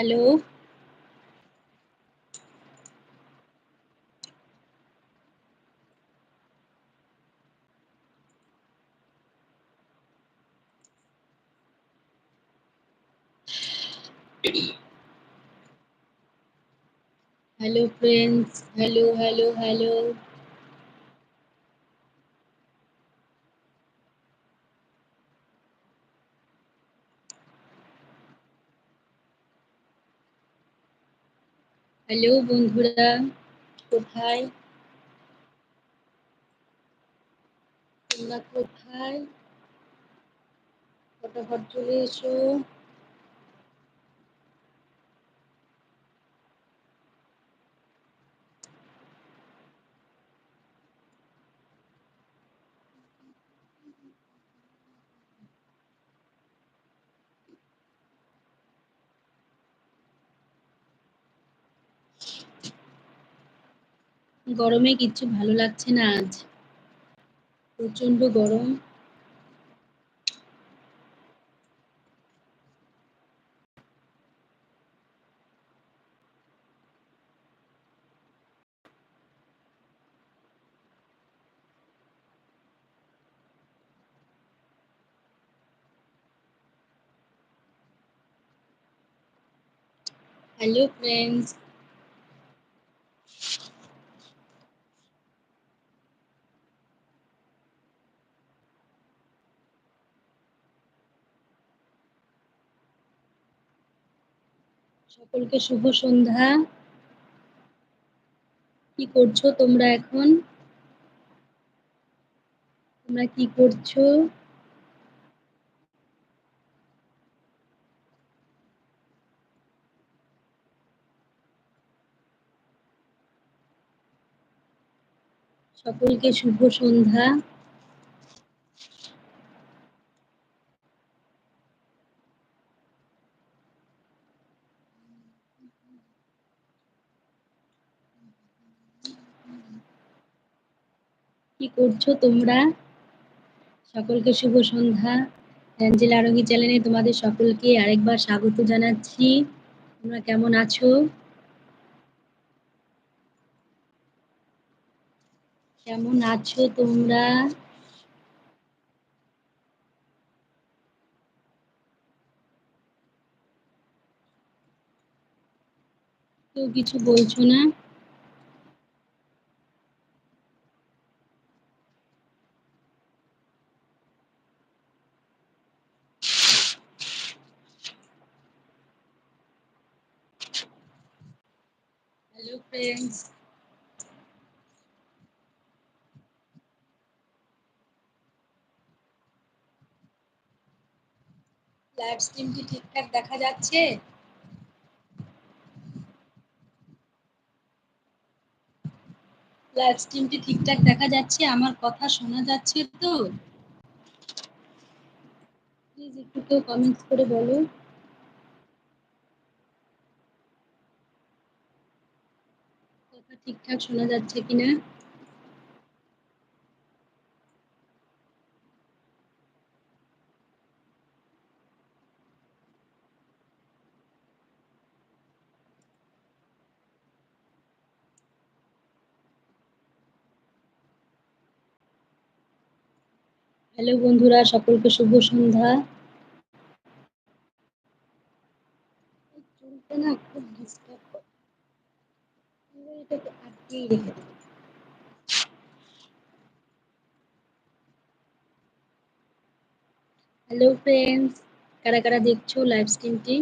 Hello. Hello friends, hello, hello, hello. Hello বন্ধুরা, কোথায়? তোমরা কোথায়? ফটাফট চলে এসো। গরমে কিচ্ছু ভালো লাগছে না আজ। প্রচণ্ড গরম। Hello friends. সকলকে শুভ সন্ধ্যা। কি করছ তোমরা এখন? তোমরা কি করছ? সকলকে শুভ সন্ধ্যা। কি করছ তোমরা? সকলকে শুভ সন্ধ্যা। অ্যাঞ্জেলা আরোহী চ্যানেলে তোমাদের সকলকে আরেকবার স্বাগত জানাচ্ছি। তোমরা কেমন আছো? কেমন আছো তোমরা? কেউ কিছু বলছো না? Hello friends. লাইভ স্ট্রিম ঠিকঠাক দেখা যাচ্ছে? লাইভ স্ট্রিমটি ঠিকঠাক দেখা যাচ্ছে? আমার কথা শোনা যাচ্ছে তো? প্লিজ একটু কেউ কমেন্টস করে বলো। কথা ঠিকঠাক শোনা যাচ্ছে কিনা? হ্যালো বন্ধুরা সকলকে শুভ সন্ধ্যা। চুলটা না খুব ডিস্টার্ব করে। এটাকে রেখে দেবো। হ্যালো ফ্রেন্ডস, কারা কারা দেখছ লাইভ স্ট্রিমটি?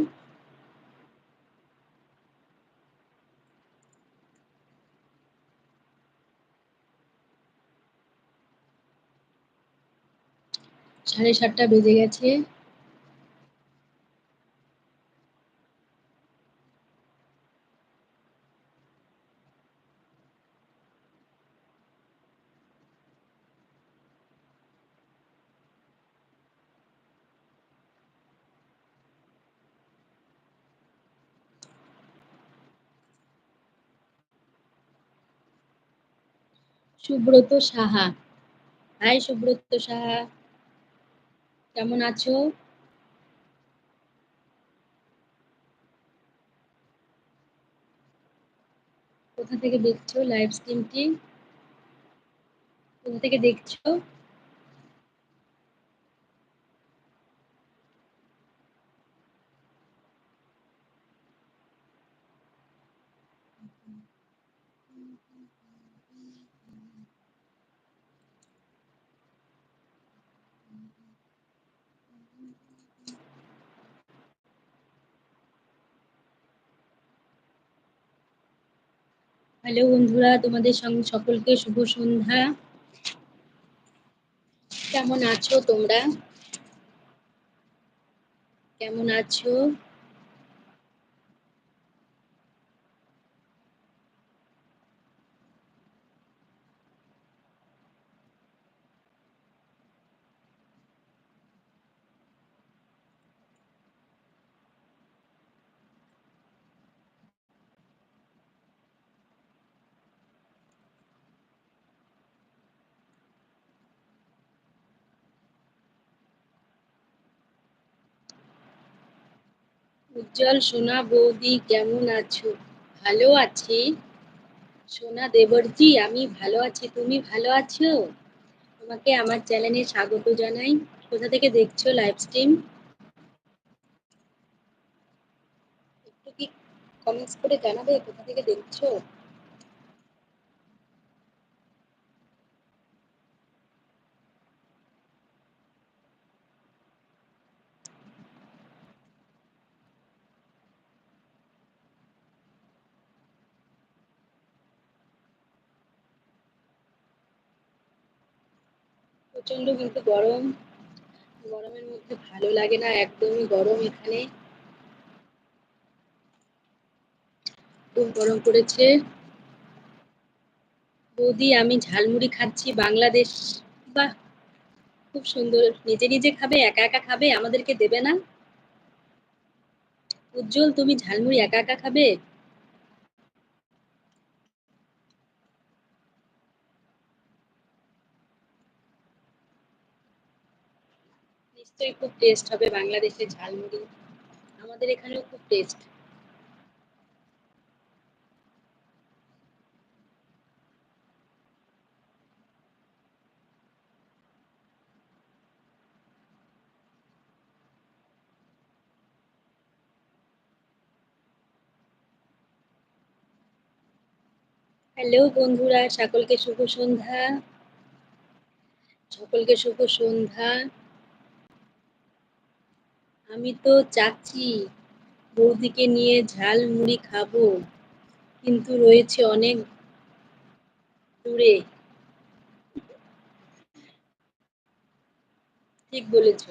সাড়ে সাতটা বেজে গেছে। সুব্রত সাহা। হাই সুব্রত সাহা। কেমন আছো? কোথা থেকে দেখছ লাইভ স্ট্রিমটি কোথা থেকে দেখছ? হ্যালো বন্ধুরা তোমাদের সঙ্গে সকলকে শুভ সন্ধ্যা। কেমন আছো তোমরা? কেমন আছো? উজ্জ্বল সোনা বৌদি, কেমন আছো? ভালো আছি। সোনা দেবরজি, আমি ভালো আছি। তুমি ভালো আছো? তোমাকে আমার চ্যানেলে স্বাগত জানাই। কোথা থেকে দেখছ লাইভ স্ট্রিম একটু কি কমেন্টস করে জানাবে? কোথা থেকে দেখছ? প্রচণ্ড কিন্তু গরম। গরমের মধ্যে ভালো লাগে না, একদমই গরম এখানে। খুব গরম পড়েছে। বৌদি, আমি ঝালমুড়ি খাচ্ছি, বাংলাদেশ। বাহ, খুব সুন্দর। নিজে নিজে খাবে, একা একা খাবে, আমাদেরকে দেবে না? উজ্জ্বল, তুমি ঝালমুড়ি একা একা খাবে? নিশ্চয়ই খুব টেস্ট হবে বাংলাদেশের ঝালমুড়ি। আমাদের এখানেও খুব টেস্ট হ্যালো বন্ধুরা, সকলকে শুভ সন্ধ্যা। সকলকে শুভ সন্ধ্যা। আমি তো চাচ্ছি বৌদিকে নিয়ে ঝাল মুড়ি খাব। কিন্তু রয়েছে অনেক দূরে। ঠিক বলেছ।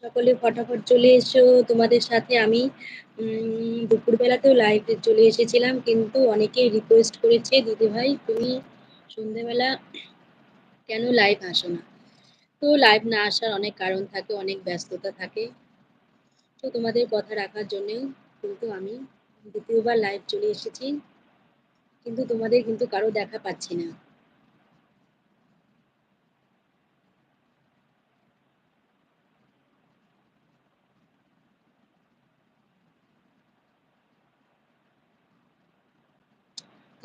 সকলে ফটাফট চলে এসো। তোমাদের সাথে আমি দুপুরবেলাতেও লাইভে চলে এসেছিলাম, কিন্তু অনেকেই রিকোয়েস্ট করেছে দিদিভাই তুমি সন্ধেবেলা কেন লাইভ আসো না? তো লাইভ না আসার অনেক কারণ থাকে, অনেক ব্যস্ততা থাকে। তো তোমাদের কথা রাখার জন্যেও কিন্তু আমি দ্বিতীয়বার লাইভ চলে এসেছি। কিন্তু তোমাদের কিন্তু কারও দেখা পাচ্ছি না।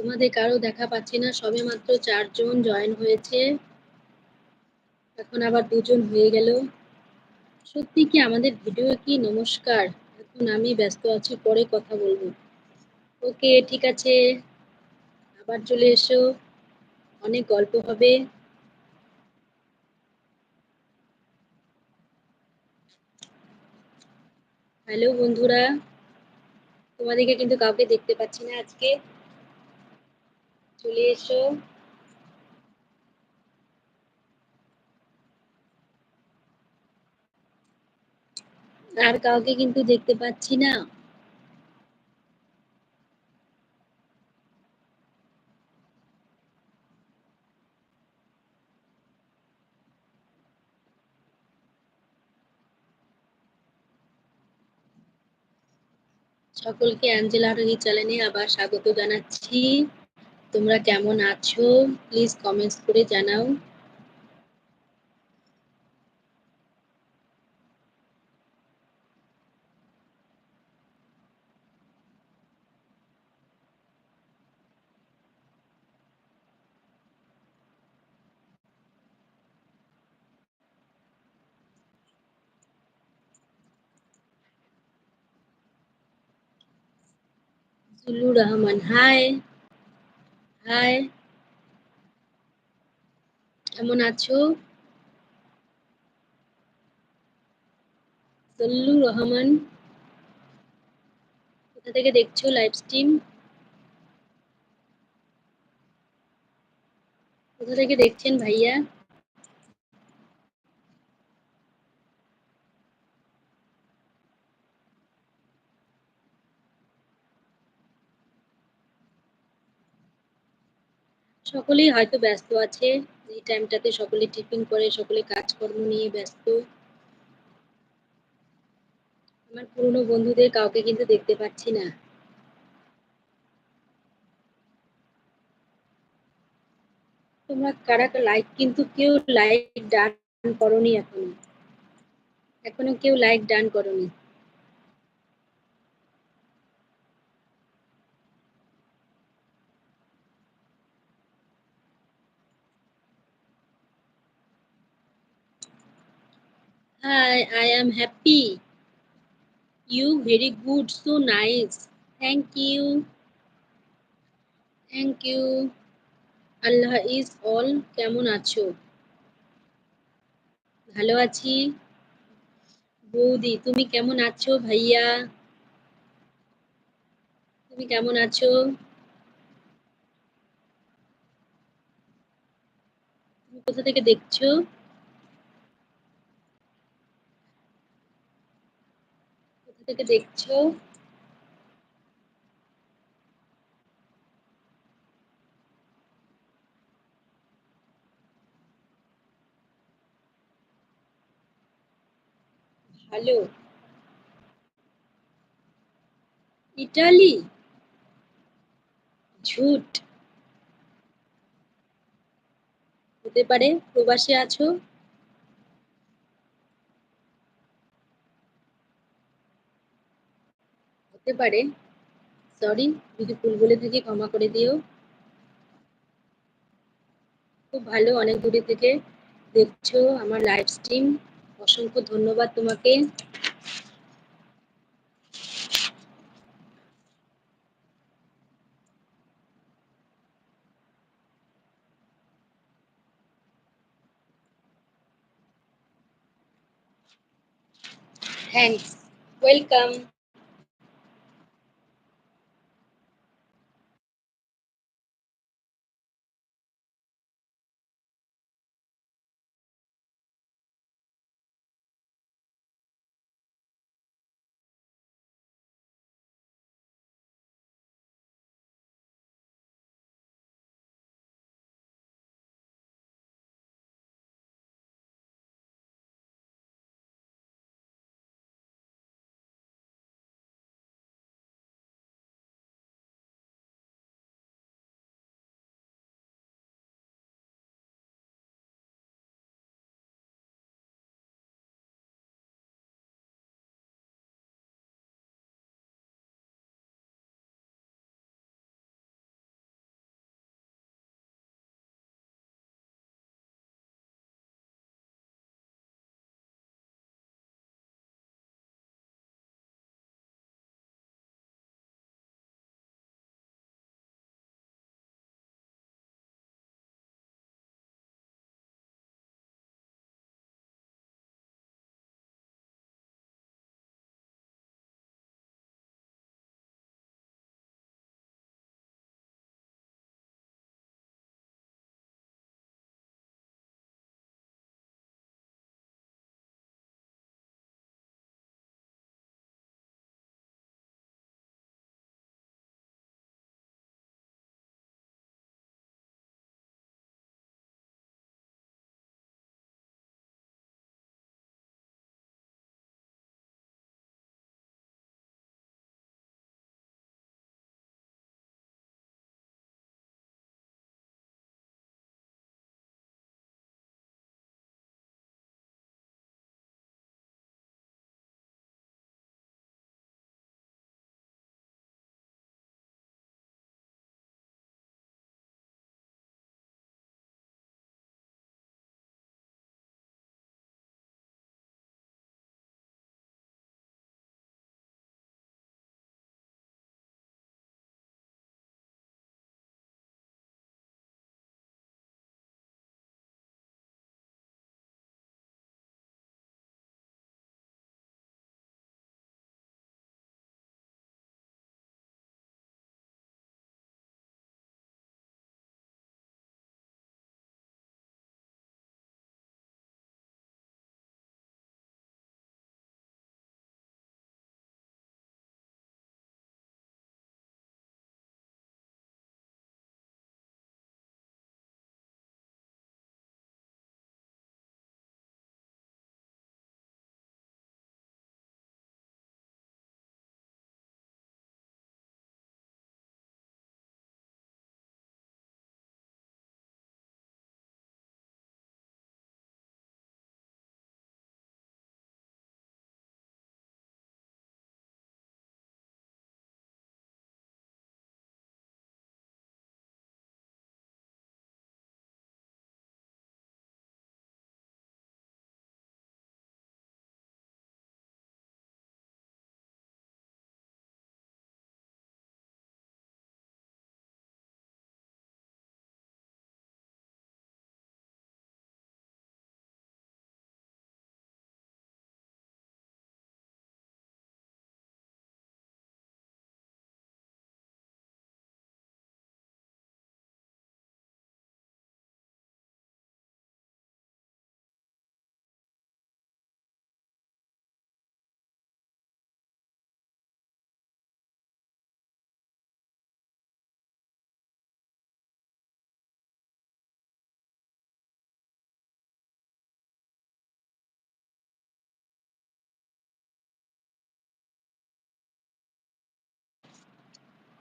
তোমাদের কারও দেখা পাচ্ছি না, সবে মাত্র চারজন জয়েন হয়েছে। এখন আবার দুজন হয়ে গেল। সত্যি কি আমাদের ভিডিও কি নমস্কার? এখন আমি ব্যস্ত আছি, পরে কথা বলব। ওকে, ঠিক আছে। আবার চলে এসো। অনেক গল্প হবে। হ্যালো বন্ধুরা। তোমাদেরকে কিন্তু কাউকে দেখতে পাচ্ছি না আজকে। চলে এসো। আর কাউকে কিন্তু দেখতে পাচ্ছি না। সকলকে অ্যাঞ্জেলা চ্যানেলে আবার স্বাগত জানাচ্ছি। তোমরা কেমন আছো প্লিজ কমেন্টস করে জানাও Zulu Rahman. হায় হাই কেমন আছো? সল্লু রহমান। কোথা থেকে দেখছ লাইভ স্ট্রিম কোথা থেকে দেখছেন ভাইয়া? সকলেই হয়তো ব্যস্ত আছে, এই টাইমটাতে সকলে টিফিন করে, সকলে কাজকর্ম নিয়ে ব্যস্ত। আমার পুরনো বন্ধুদের কাউকে কিন্তু দেখতে পাচ্ছি না। তোমরা কারা লাইক কিন্তু কেউ লাইক ডান করনি এখনও। এখনও কেউ লাইক ডান করনি। Hi, I am happy. You very good, so nice. Thank you. Thank you. Allah is all কেমন আছো ভালো আছি বৌদি তুমি কেমন আছো ভাইয়া তুমি কেমন আছো তুমি কোথা থেকে দেখছ কোথা থেকে দেখছ? ভালো ইটালি? ঝুট। হতে পারে প্রবাসে আছো? হতে পারে। সরি যদি ভুল বলে থাকি ক্ষমা করে দিও। খুব ভালো, অনেক দূরে থেকে দেখছ আমার লাইভ স্ট্রিম অসংখ্য ধন্যবাদ তোমাকে। থ্যাংকস ওয়েলকাম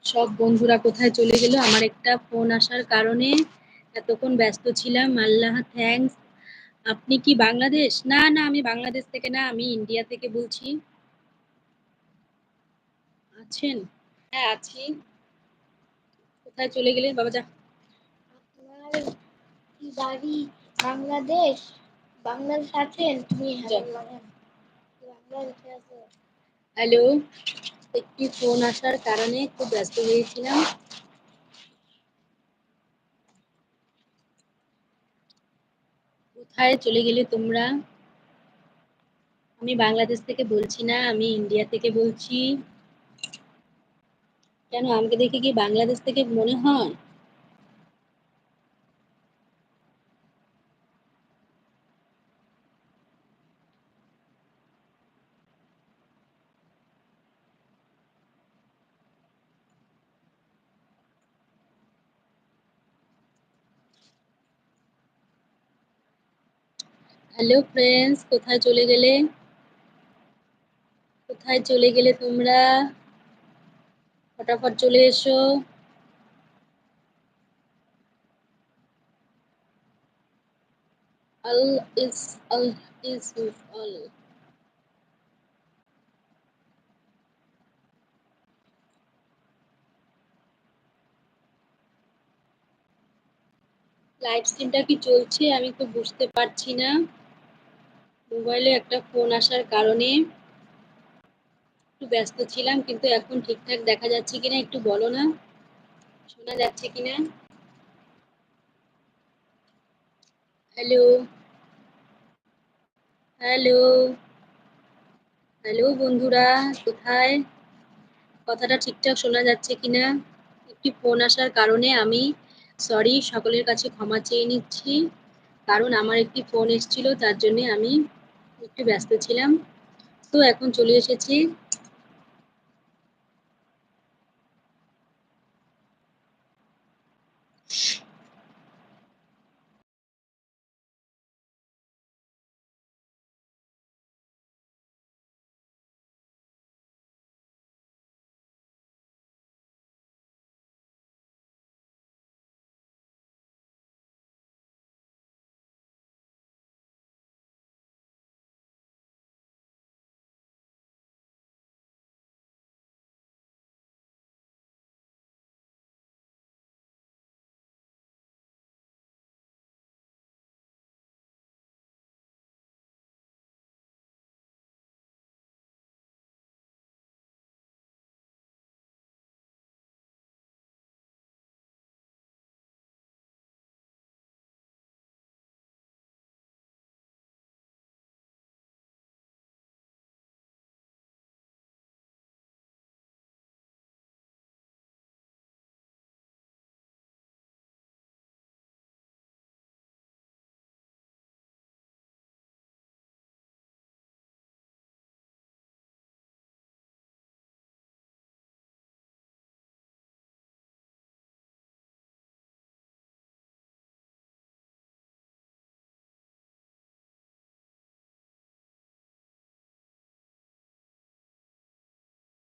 সব বন্ধুরা কোথায় চলে গেল? আমার একটা ফোন আসার কারণে এতক্ষণ ব্যস্ত ছিলাম। আল্লাহ থ্যাঙ্কস আপনি কি বাংলাদেশ? না না আমি বাংলাদেশ থেকে না আমি ইন্ডিয়া থেকে বলছি। আছেন? হ্যাঁ আছি। কোথায় চলে গেলেন? বাবা যা। আপনার কি বাড়ি বাংলাদেশ? বাংলাদেশ আছেন? তুমি। হ্যালো? একটি ফোন আসার কারণে খুব ব্যস্ত হয়েছিলাম। কোথায় চলে গেলে তোমরা? আমি বাংলাদেশ থেকে বলছি না, আমি ইন্ডিয়া থেকে বলছি। কেন, আমাকে দেখে কি বাংলাদেশ থেকে মনে হয়? হ্যালো ফ্রেন্ডস কোথায় চলে গেলে? কোথায় চলে গেলে তোমরা? ফটাফট চলে এসো। আল ইস আল ইস আল। লাইভ স্ট্রিমটা কি চলছে? আমি তো বুঝতে পারছি না। মোবাইলে একটা ফোন আসার কারণে একটু ব্যস্ত ছিলাম, কিন্তু এখন ঠিকঠাক দেখা যাচ্ছে কিনা একটু বলো না। শোনা যাচ্ছে কিনা? হ্যালো হ্যালো হ্যালো বন্ধুরা, কোথায়? কথাটা ঠিকঠাক শোনা যাচ্ছে কিনা? একটি ফোন আসার কারণে আমি সরি সকলের কাছে ক্ষমা চেয়ে নিচ্ছি। কারণ আমার একটি ফোন এসেছিল, তার জন্যে আমি একটু ব্যস্ত ছিলাম তো এখন চলে এসেছি